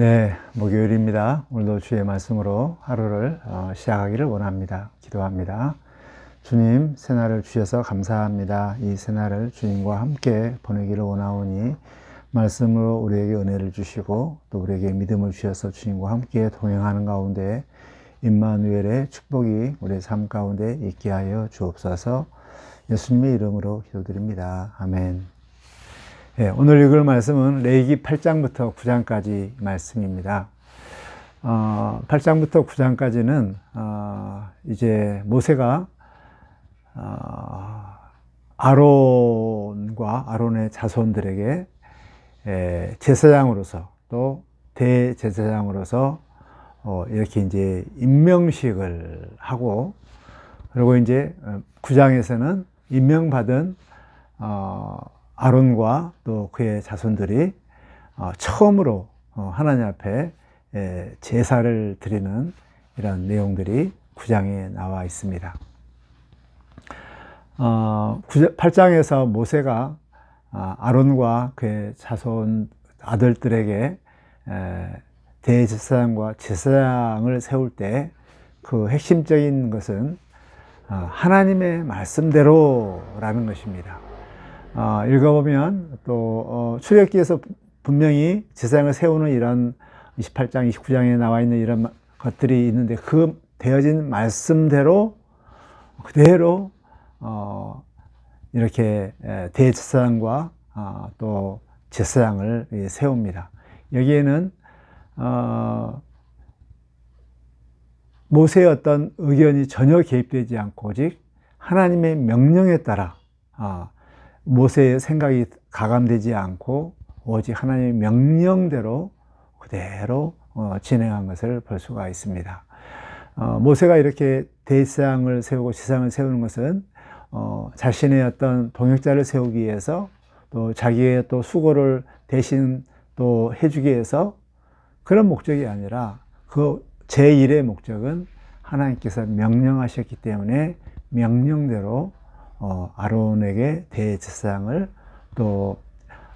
네, 목요일입니다. 오늘도 주의 말씀으로 하루를 어, 시작하기를 원합니다. 기도합니다. 주님, 새날을 주셔서 감사합니다. 이 새날을 주님과 함께 보내기를 원하오니 말씀으로 우리에게 은혜를 주시고 또 우리에게 믿음을 주셔서 주님과 함께 동행하는 가운데 임마누엘의 축복이 우리의 삶 가운데 있게 하여 주옵소서 예수님의 이름으로 기도드립니다. 아멘. 예, 오늘 읽을 말씀은 레이기 8장부터 9장까지 말씀입니다. 어, 8장부터 9장까지는 어, 이제 모세가 어, 아론과 아론의 자손들에게 에, 제사장으로서 또 대제사장으로서 어, 이렇게 이제 임명식을 하고 그리고 이제 9장에서는 임명받은 어, 아론과 또 그의 자손들이 어, 처음으로 어, 하나님 앞에 에, 제사를 드리는 이런 내용들이 9장에 나와 있습니다. 어, 8장에서 모세가 아, 아론과 그의 자손 아들들에게 대제사장과 제사장을 세울 때 그 핵심적인 것은 어, 하나님의 말씀대로라는 것입니다. 어, 읽어보면 또 어, 출애기에서 분명히 제사장을 세우는 이런 28장, 29장에 나와 있는 이런 것들이 있는데 그 되어진 말씀대로 그대로 어, 이렇게 대제사장과 어, 또 제사장을 세웁니다. 여기에는 어, 모세의 어떤 의견이 전혀 개입되지 않고 오직 하나님의 명령에 따라 어, 모세의 생각이 가감되지 않고 오직 하나님의 명령대로 그대로 어, 진행한 것을 볼 수가 있습니다. 어, 모세가 이렇게 대상을 세우고 지상을 세우는 것은 어, 자신의 어떤 동역자를 세우기 위해서 또 자기의 또 수고를 대신 또 해주기 위해서 그런 목적이 아니라 그 제1의 목적은 하나님께서 명령하셨기 때문에 명령대로 어, 아론에게 대제사장을 또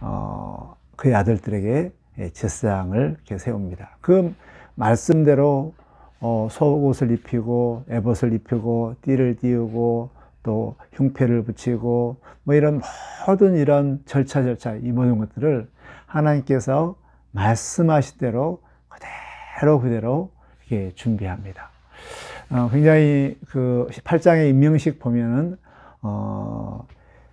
어, 그의 아들들에게 제사장을 이렇게 세웁니다. 그 말씀대로 어, 속옷을 입히고 에봇을 입히고 띠를 띄우고 또 흉패를 붙이고 뭐 이런 모든 이런 절차 절차 이 모든 것들을 하나님께서 말씀하신 대로 그대로 그대로 이렇게 준비합니다. 어, 굉장히 그 8장의 임명식 보면은 어,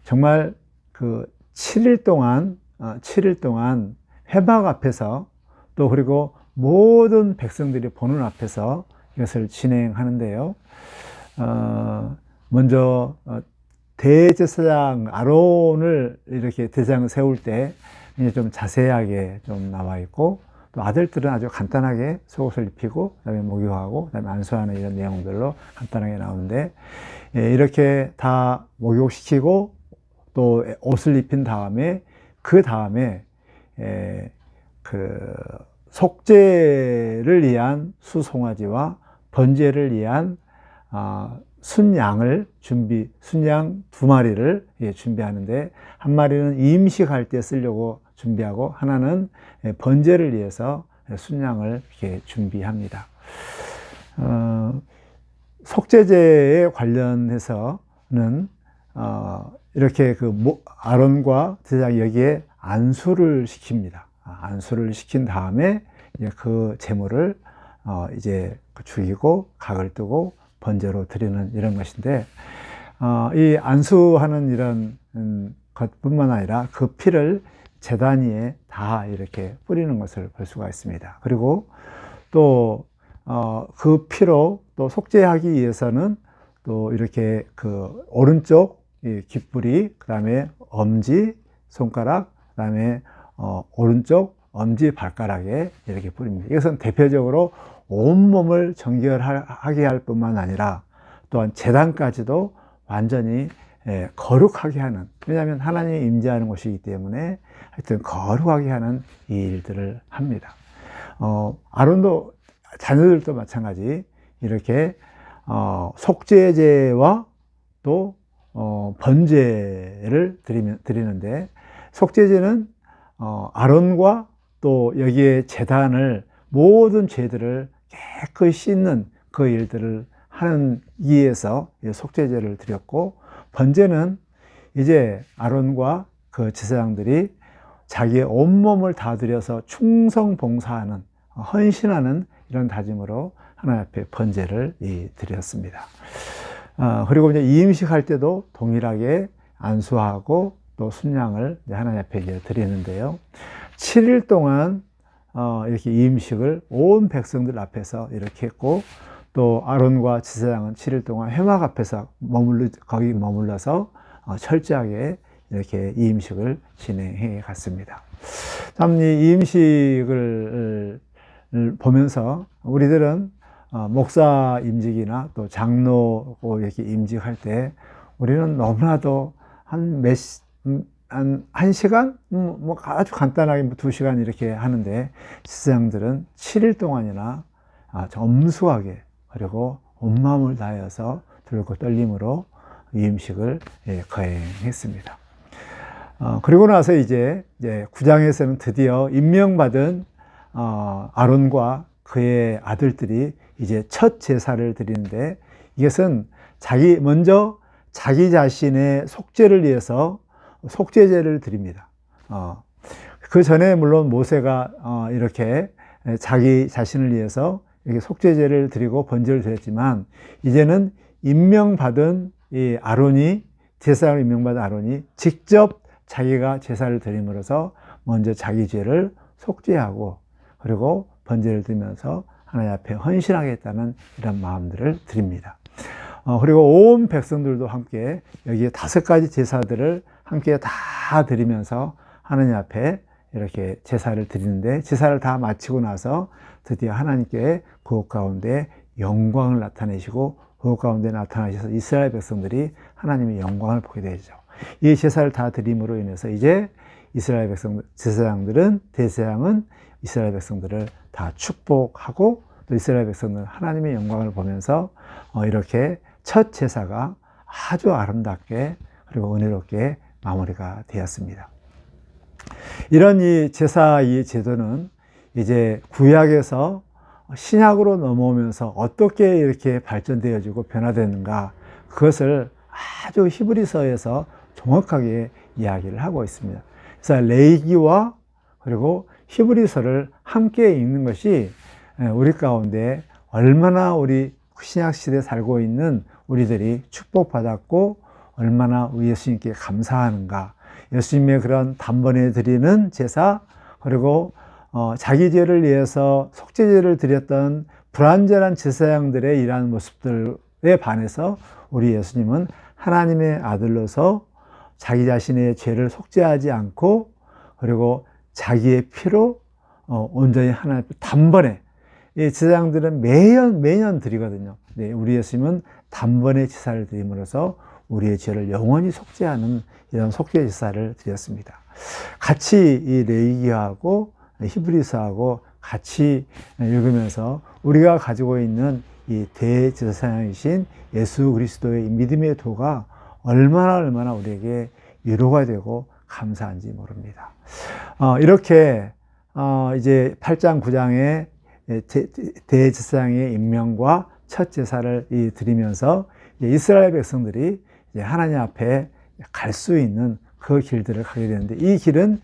정말 그 7일 동안 어, 7일 동안 회막 앞에서 또 그리고 모든 백성들이 보는 앞에서 이것을 진행하는데요. 어, 먼저 어, 대제사장 아론을 이렇게 대장을 세울 때 이제 좀 자세하게 좀 나와 있고 또 아들들은 아주 간단하게 속옷을 입히고 그다음에 목욕하고 그다음에 안수하는 이런 내용들로 간단하게 나오는데 예, 이렇게 다 목욕시키고 또 옷을 입힌 다음에 그 다음에 예, 그 속죄를 위한 수송아지와 번제를 위한 아, 순양을 준비, 순양 두 마리를 예, 준비하는데 한 마리는 임식할 때 쓰려고 준비하고 하나는 예, 번제를 위해서 순양을 이렇게 준비합니다. 어, 속죄제에 관련해서는 어, 이렇게 그 아론과 제사장 여기에 안수를 시킵니다. 아, 안수를 시킨 다음에 이제 그 제물을 어, 이제 죽이고 각을 뜨고 번제로 드리는 이런 것인데 어, 이 안수하는 이런 음, 것뿐만 아니라 그 피를 재단 위에 다 이렇게 뿌리는 것을 볼 수가 있습니다. 그리고 또 그 어, 피로 또 속죄하기 위해서는 또 이렇게 그 오른쪽 귓불이 그 다음에 엄지 손가락 그 다음에 어, 오른쪽 엄지 발가락에 이렇게 뿌립니다. 이것은 대표적으로 온몸을 정결하게 할 뿐만 아니라 또한 재단까지도 완전히 예, 거룩하게 하는 왜냐하면 하나님이 임재하는 곳이기 때문에 하여튼 거룩하게 하는 이 일들을 합니다. 어, 아론도 자녀들도 마찬가지. 이렇게 어, 속죄제와 또 어, 번제를 드리면, 드리는데 속죄제는 어, 아론과 또 여기에 재단을 모든 죄들을 깨끗이 씻는 그 일들을 하는 이에서 속죄제를 드렸고 번제는 이제 아론과 그 제사장들이 자기의 온몸을 다 들여서 충성 봉사하는 헌신하는 이런 다짐으로 하나님 앞에 번제를 드렸습니다. 아, 그리고 이제 이임식 할 때도 동일하게 안수하고 또 순양을 하나님 앞에 이제 드리는데요. 7일 동안 어, 이렇게 이임식을 온 백성들 앞에서 이렇게 했고 또 아론과 지사장은 7일 동안 회막 앞에서 머물러 거기 머물러서 어, 철저하게 이렇게 이임식을 진행해 갔습니다. 참 이 이임식을 보면서 우리들은 어, 목사 임직이나 또 장로 이렇게 임직할 때 우리는 너무나도 한 몇, 한, 한 시간? 음, 뭐 아주 간단하게 뭐 두 시간 이렇게 하는데 지사장들은 7일 동안이나 아, 엄수하게 그리고 온 마음을 다해서 들고 떨림으로 이 음식을 예, 거행했습니다. 어, 그리고 나서 이제, 이제 구장에서는 드디어 임명받은 어, 아론과 그의 아들들이 이제 첫 제사를 드리는데 이것은 자기 먼저 자기 자신의 속죄를 위해서 속죄제를 드립니다. 어, 그 전에 물론 모세가 어, 이렇게 자기 자신을 위해서 이렇게 속죄제를 드리고 번제를 드렸지만 이제는 임명받은 이 아론이 제사를 임명받은 아론이 직접 자기가 제사를 드림으로써 먼저 자기 죄를 속죄하고 그리고 번제를 드리면서 하나님 앞에 헌신하겠다는 이런 마음들을 드립니다. 어, 그리고 온 백성들도 함께 여기에 다섯 가지 제사들을 함께 다 드리면서 하나님 앞에 이렇게 제사를 드리는데 제사를 다 마치고 나서 드디어 하나님께 그곳 가운데 영광을 나타내시고 그곳 가운데 나타나셔서 이스라엘 백성들이 하나님의 영광을 보게 되죠. 이 제사를 다 드림으로 인해서 이제 이스라엘 백성 제사장들은 대제장은 이스라엘 백성들을 다 축복하고 또 이스라엘 백성들은 하나님의 영광을 보면서 어, 이렇게 첫 제사가 아주 아름답게 그리고 은혜롭게 마무리가 되었습니다. 이런 이 제사 이 제도는 이제 구약에서 신약으로 넘어오면서 어떻게 이렇게 발전되어지고 변화되는가 그것을 아주 히브리서에서 정확하게 이야기를 하고 있습니다. 그래서 레이기와 그리고 히브리서를 함께 읽는 것이 우리 가운데 얼마나 우리 신약 시대에 살고 있는 우리들이 축복받았고 얼마나 예수님께 감사하는가. 예수님의 그런 단번에 드리는 제사, 그리고 어, 자기 죄를 위해서 속죄제를 드렸던 불완전한 제사장들의 일하는 모습들에 반해서 우리 예수님은 하나님의 아들로서 자기 자신의 죄를 속죄하지 않고 그리고 자기의 피로 어, 온전히 하나님 단번에 이 제사장들은 매년 매년 드리거든요. 네, 우리 예수님은 단번에 제사를 드림으로써 우리의 죄를 영원히 속죄하는 이런 속죄 제사를 드렸습니다. 같이 이 레이기하고 히브리서하고 같이 읽으면서 우리가 가지고 있는 이 대제사장이신 예수 그리스도의 믿음의 도가 얼마나 얼마나 우리에게 위로가 되고 감사한지 모릅니다. 어, 이렇게 어, 이제 8장 9장의 대제사장의 임명과 첫 제사를 드리면서 이스라엘 백성들이 하나님 앞에 갈 수 있는 그 길들을 가게 되는데 이 길은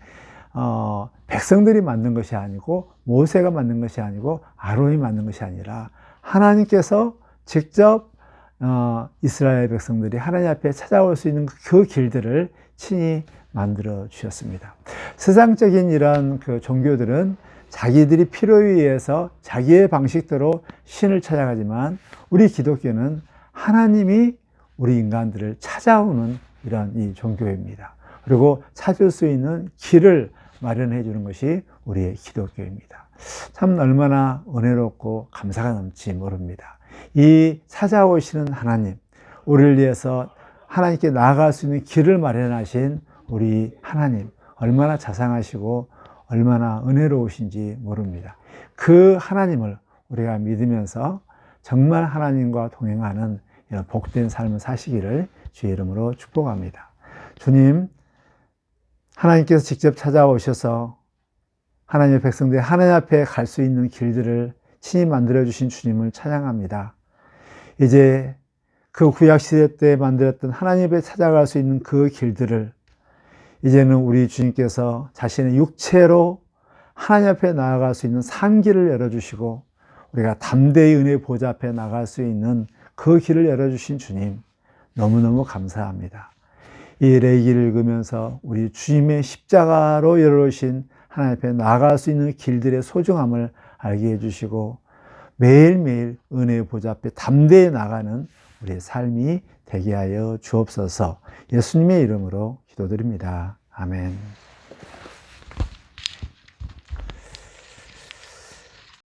어, 백성들이 만든 것이 아니고 모세가 만든 것이 아니고 아론이 만든 것이 아니라 하나님께서 직접 어, 이스라엘 백성들이 하나님 앞에 찾아올 수 있는 그 길들을 친히 만들어 주셨습니다. 세상적인 이런 그 종교들은 자기들이 필요에 의해서 자기의 방식대로 신을 찾아가지만 우리 기독교는 하나님이 우리 인간들을 찾아오는 이런 이 종교입니다. 그리고 찾을 수 있는 길을 마련해 주는 것이 우리의 기독교입니다. 참 얼마나 은혜롭고 감사가 넘지 모릅니다. 이 찾아오시는 하나님, 우리를 위해서 하나님께 나아갈 수 있는 길을 마련하신 우리 하나님, 얼마나 자상하시고 얼마나 은혜로우신지 모릅니다. 그 하나님을 우리가 믿으면서 정말 하나님과 동행하는 이런 복된 삶을 사시기를 주의 이름으로 축복합니다. 주님, 하나님께서 직접 찾아오셔서 하나님의 백성들이 하나님 앞에 갈 수 있는 길들을 친히 만들어 주신 주님을 찬양합니다. 이제 그 구약 시대 때 만들었던 하나님 앞에 찾아갈 수 있는 그 길들을 이제는 우리 주님께서 자신의 육체로 하나님 앞에 나아갈 수 있는 산길을 열어주시고 우리가 담대히 은혜 보좌 앞에 나갈 수 있는 그 길을 열어주신 주님 너무너무 감사합니다. 이 레기를 읽으면서 우리 주님의 십자가로 열어주신 하나님 앞에 나아갈 수 있는 길들의 소중함을 알게 해주시고 매일매일 은혜의 보좌 앞에 담대히 나가는 우리의 삶이 되게 하여 주옵소서 예수님의 이름으로 기도드립니다. 아멘.